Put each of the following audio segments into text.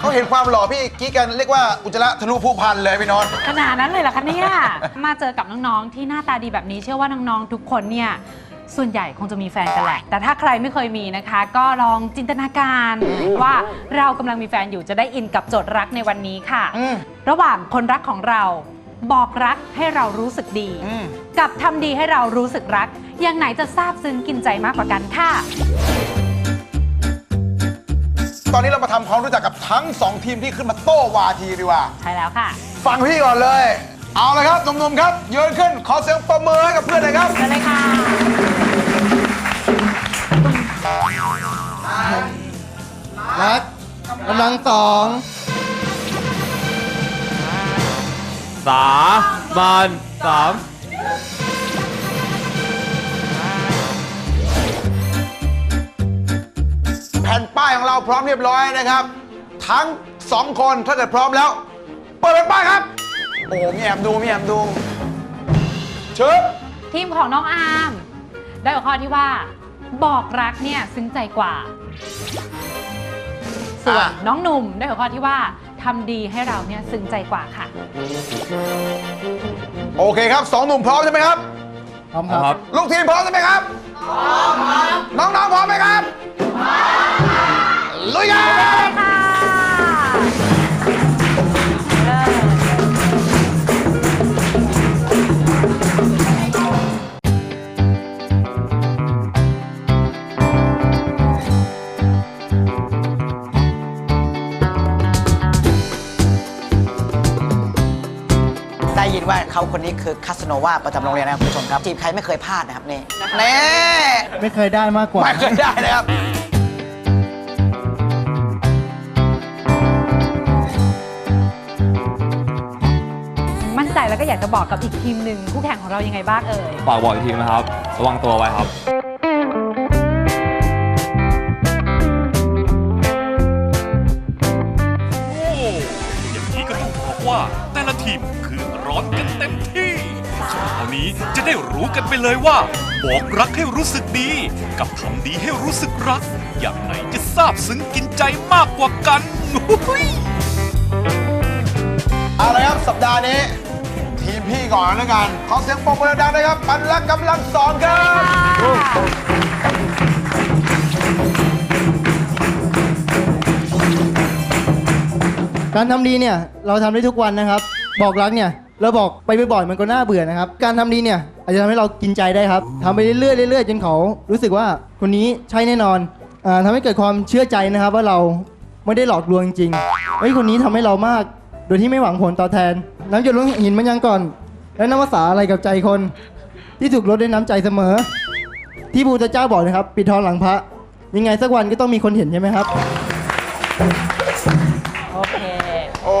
เขาเห็นความหล่อพี่กี้กันเรียกว่าอุจจาระทะลุผู้พันเลยพี่โนนท์ ขนาดนั้นเลยเหรอคะเนี่ย มาเจอกับน้องๆ ที่หน้าตาดีแบบนี้เชื่อว่าน้องๆ ทุกคนเนี่ย ส่วนใหญ่คงจะมีแฟนกันแหละ แต่ถ้าใครไม่เคยมีนะคะ ก็ลองจินตนาการว่าเรากำลังมีแฟนอยู่จะได้อินกับโจทย์รักในวันนี้ค่ะ อืม ระหว่างคนรักของเราบอกรักให้เรารู้สึกดี อืม กับทำดีให้เรารู้สึกรัก อย่างไหนจะซาบซึ้งกินใจมากกว่ากันค่ะ ตอนนี้เรามาทำความรู้จักกับทั้งสองทีมที่ขึ้นมาโต้วาทีดีกว่า ใช่แล้วค่ะ ฟังพี่ก่อนเลย เอาละครับหนุ่มๆครับยืนขึ้นขอเสียงประเมินให้กับเพื่อนหน่อยครับ เชิญเลยค่ะ รักกำลังสองสามันสาม ผ่นป้ายของเราพร้อมเรียบร้อยนะครับ ทั้งสองคนถ้าเกิดพร้อมแล้ว เปิดแผ่นป้ายครับ โอ้โหมีแอบดูมีแอบดูเชิญทีมของน้องอาร์มได้หัวข้อที่ว่า บอกรักเนี่ยซึ้งใจกว่า ส่วนน้องหนุ่มได้หัวข้อที่ว่าทำดีให้เราเนี่ยซึ้งใจกว่าค่ะ โอเคครับสองหนุ่มพร้อมใช่ไหมครับพร้อมคครัรับบลูกทีมพร้อมใช่ไหมครับพร้อมครับน้องๆพร้อมไหมครับพร้อม ได้ยินว่าเขาคนนี้คือคาสโนวาประจำโรงเรียนนะครับคุณผู้ชมครับทีมใครไม่เคยพลาดนะครับนี่เน่ไม่เคยได้มากกว่า ไม่เคยได้นะครับ มั่นใจแล้วก็อยากจะบอกกับอีกทีมหนึ่งคู่แข่งของเรายังไงบ้างเอ่ย ฝากบอกอีกทีนะครับ ระวังตัวไว้ครับ ว่าแต่ละทีมคือร้อนกันเต็มที่ส่วนคราวนี้จะได้รู้กันไปเลยว่า บอกรักให้รู้สึกดี กับทำดีให้รู้สึกรัก อย่างไหนจะซาบซึ้งกินใจมากกว่ากันเอาละครับสัปดาห์นี้ ทีมพี่ก่อนแล้วกันขอเสียงปรบมือดังๆนะครับปันรักกำลังสอนครับ การทำดีเนี่ยเราทำได้ทุกวันนะครับ บอกรักเนี่ยเราบอกไปบ่อยๆมันก็น่าเบื่อนะครับ การทำดีเนี่ยอาจจะทำให้เรากินใจได้ครับทำไปเรื่อยๆเรื่อยๆจนเขารู้สึกว่าคนนี้ใช่แน่นอนอาทำให้เกิดความเชื่อใจนะครับ ว่าเราไม่ได้หลอกลวงจริงๆเฮ้ยคนนี้ทำให้เรามาก โดยที่ไม่หวังผลตอบแทน น้ำหยดลงหินมันยังก่อน แล้วน้ำภาษาอะไรกับใจคน ที่ถูกลดด้วยน้ำใจเสมอ ที่พระเจ้าบอกนะครับ ปิดทองหลังพระยังไงสักวันก็ต้องมีคนเห็นใช่ไหมครับ โอเค โอ้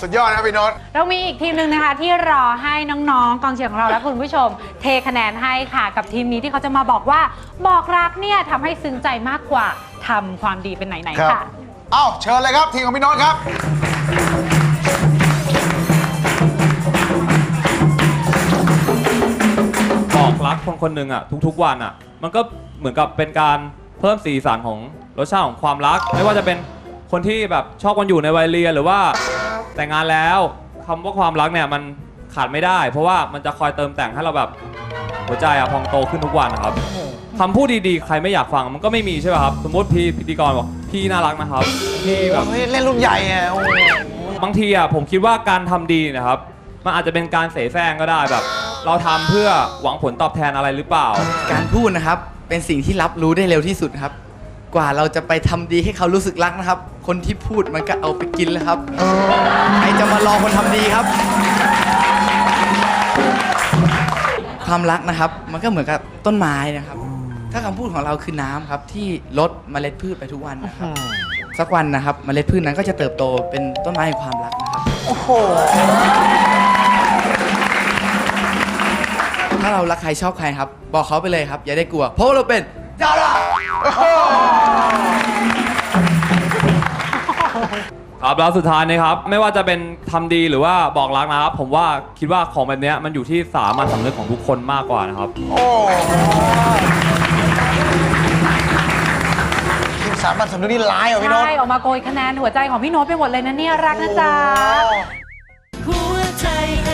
สุดยอดนะครับพี่โนนท์เรามีอีกทีมหนึ่งนะคะ ที่รอให้น้องๆกองเชียร์ของเราและคุณผู้ชม เทคะแนนให้ค่ะ กับทีมนี้ที่เขาจะมาบอกว่า บอกรักเนี่ยทำให้ซึ้งใจมากกว่าทำความดีเป็นไหนๆค่ะ เอ้าเชิญเลยครับทีมของพี่โนนท์ครับ บอกรักคนคนหนึ่งอะทุกๆวันอะ มันก็เหมือนกับเป็นการเพิ่มสีสันของรสชาติของความรัก ไม่ว่าจะเป็น คนที่แบบชอบกันอยู่ในวัยเรียนหรือว่าแต่งงานแล้วคำว่าความรักเนี่ยมันขาดไม่ได้ เพราะว่ามันจะคอยเติมแต่งให้เราแบบหัวใจอะพองโตขึ้นทุกวันนะครับคำพูดดีๆ ใครไม่อยากฟังมันก็ไม่มีใช่ป่ะครับ สมมติพี่พิธีกรบอกพี่น่ารักนะครับ พี่แบบ เฮ้ยเล่นรุ่นใหญ่ไงโอ้บางทีอะผมคิดว่าการทำดีนะครับ มันอาจจะเป็นการเสแสร้งก็ได้แบบ เราทำเพื่อหวังผลตอบแทนอะไรหรือเปล่า การพูดนะครับ เป็นสิ่งที่รับรู้ได้เร็วที่สุดครับ กว่าเราจะไปทำดีให้เขารู้สึกรักนะครับ คนที่พูดมันก็เอาไปกินแล้วครับใครจะมารอคนทำดีครับ ความรักนะครับ มันก็เหมือนกับต้นไม้นะครับ ถ้าคำพูดของเราคือน้ำครับ ที่ลดเมล็ดพืชไปทุกวันนะครับ สักวันนะครับเมล็ดพืชนั้นก็จะเติบโตเป็นต้นไม้แห่งความรักนะครับ โอ้โห ถ้าเรารักใครชอบใครครับ บอกเขาไปเลยครับ อย่าได้กลัว เพราะเราเป็นดารา ครับแล้วสุดท้ายนะครับไม่ว่าจะเป็นทำดีหรือว่าบอกรักนะครับ ผมว่าคิดว่าของแบบเนี้ยมันอยู่ที่สามัญสำนึกของทุกคนมากกว่านะครับโอ้ทีมสารบัตรสำนึกนี่ร้ายเหรอพี่โน้ต ใช่ออกมาโกยคะแนนหัวใจของพี่โน้ตไปหมดเลยนะเนี่ยรักนะจ๊ะ หัวใจให้